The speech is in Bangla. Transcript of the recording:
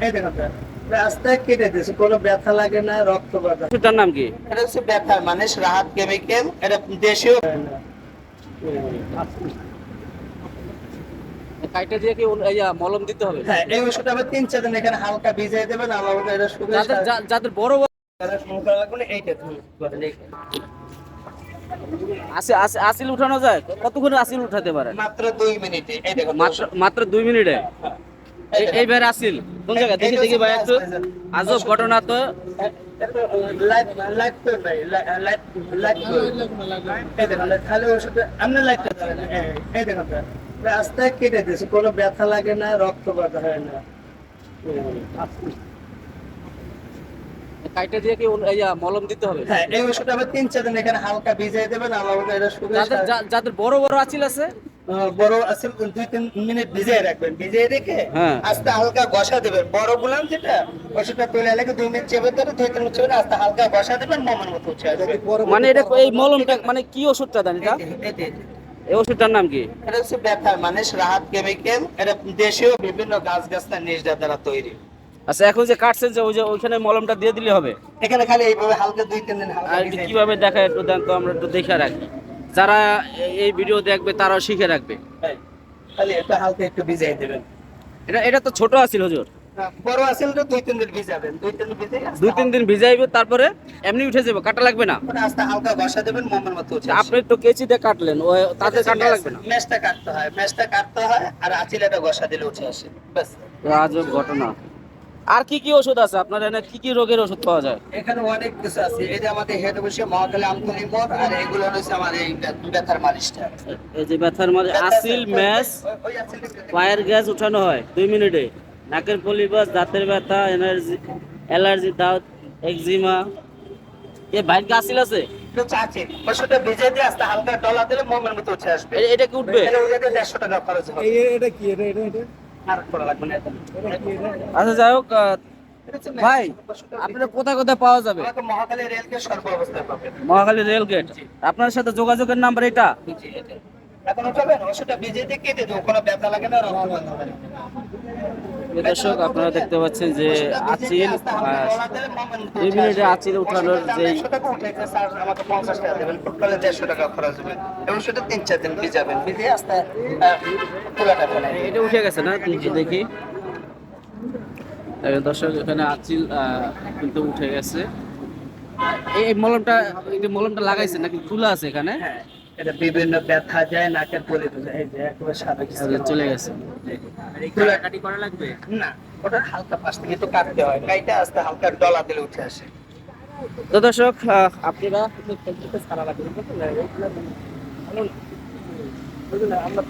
এই দেখুন স্যার, রাস্তায় কেটে দিয়েছে কোনো ব্যথা লাগে না রক্ত বাঁধা। ওষুধটার নাম কি? এটা হচ্ছে ব্যথার মানে রাহাত কেমিক্যাল এটা দেশীয়। কাইটা দিয়ে কি ওন- এই, আ, মলম দিতে হবে? হ্যাঁ এই ওষুধটা আবার তিন চার দিন এখানে হালকা ভিজিয়ে দেবেন আমার মনে এটা শুধু যাদের বড় লাগবে এইটা আসিল উঠানো যায়? কতক্ষণে আসিল উঠাতে পারে? মাত্র দুই মিনিটে মাত্র মাত্র দুই মিনিটে? এই- আসিল। কোন জায়গায় দেখি দেখি ভাই একটু। আজব ঘটনা তো। রাস্তায় কেটে দিয়েছে কোনো ব্যথা লাগে না রক্ত হয় না কাইটা দিয়ে কি মলম দিতে হবে? হ্যাঁ এই ওষুধটা আবার তিন চার দিন এখানে হালকা ভিজিয়ে দেবেন আমার এটা যাদের বড় বড় আছিল আছে বড় আছে দুই তিন মিনিট ভিজিয়ে রাখবেন। ভিজিয়ে রেখে হ্যাঁ। আস্তে হালকা ঘষা দেবেন। বড় গুলাম যেটা ওষুধটা তুলে লেগে দুই মিনিট চেপে ধরে দুই তিন মিনিট চেপে আস্তে হালকা ঘষা দেবেন মমের মতো উঠে আসবে মানে এটা এই মলমটা মানে কি ওষুধটা দেন এটা এই- ওষুধটার নাম কি? এটা হচ্ছে ব্যথার মানে রাহাত কেমিক্যাল এটা দেশীয় বিভিন্ন গাছ গাছটা নির্যাত দ্বারা তৈরি। আচ্ছা এখন যে কাটছেন যে ওই যে ওইখানে মলমটা দিয়ে দিলে হবে? এখানে খালি এইভাবে হালকা দুই তিন দিন হালকা আর কীভাবে দেখায় একটু দেন তো আমরা একটু দেখে রাখি। যারা এই ভিডিও দেখবে তারাও শিখে রাখবে। দিবেন। খালি একটু হালকা একটু ভিজিয়ে দেবেন। এটা এটা তো ছোট আছিল হুজুর। হ্যাঁ, বড় তো দুই তিন দিন ভিজাবেন। দুই তিন দিন দুই তিন দিন ভিজাইবে তারপরে এমনি উঠে যাবে কাটা লাগবে না। আস্তে হালকা ঘষা দেবেন মমের মতো উঠে আপনি তো কেচি দিয়ে কাটলেন ও তাতে কাটা লাগবে না। ম্যাচটা কাটতে হয় ম্যাচটা কাটতে হয় আর আচিলাটা ঘষা দিলে উঠে আসে। ব্যাস। আজব ঘটনা। আর কি কি ওষুধ আছে? আপনার এখানে কি কি রোগের ওষুধ পাওয়া যায়? এখানে অনেক কিছু আছে। এই যে আমাদের হেড বসে মহাকালী আমতলি মোড় আর এগুলো হচ্ছে আমাদের এই ব্যথার মালিশটা। এই যে ব্যথার মাঝে আসিল আচিলটা- পায়ের গ্যাস উঠানো হয় দুই মিনিটে। নাকের পলিবাস দাঁতের ব্যথা এনার্জি অ্যালার্জি দাঁত একজিমা। এ ভাইয়ের আসিল আছে? এটা হচ্ছে ওষুধটা ভিজিয়ে দিয়ে আস্তে হালকা ডলা দিলে মোমের মতো উঠে আসবে। এটা কি উঠবে? এটা ওইটাতে দেড়শো টাকা খরচ হবে। এটা কি? এটা এটা? আচ্ছা যাই হোক ভাই আপনার কোথায় কোথায় পাওয়া যাবে? মহাখালী রেল গেট আপনার সাথে যোগাযোগের নাম্বার এটা? এখন উঠাবেন? ওষুধটা ভিজিয়ে দিয়ে কেটে দেবো? কোনো ব্যথা লাগে না দর্শক আপনারা দেখতে পাচ্ছেন যে আচিল দুই মিনিটে আচিল উঠানোর যেই 100 টাকা আমাকে 50 টাকা দেবেন। ফুটবলে 150 টাকা খরচ হবে। এবং সেটা তিন চার দিন ভিজাবেন। ভিজিয়ে আস্তে, আহ, তুলাটা ফেলে দিবেন। এটা উঠে গেছে না দেখি দর্শক এখানে আচিল কিন্তু উঠে গেছে এই মলমটা যে মলমটা লাগাইছে নাকি খোলা আছে এখানে হ্যাঁ, এটা বিভিন্ন ব্যথা যায় নাকের যায় এই যে একেবারে সাদা চলে গেছে। কাটি করা লাগবে? না ওটা হালকা পাশ থেকে তো কাটতে হয় কাইটা আস্তে হালকা ডলা দিলে উঠে আসে। তো দর্শক আহ, আপনারা আমরা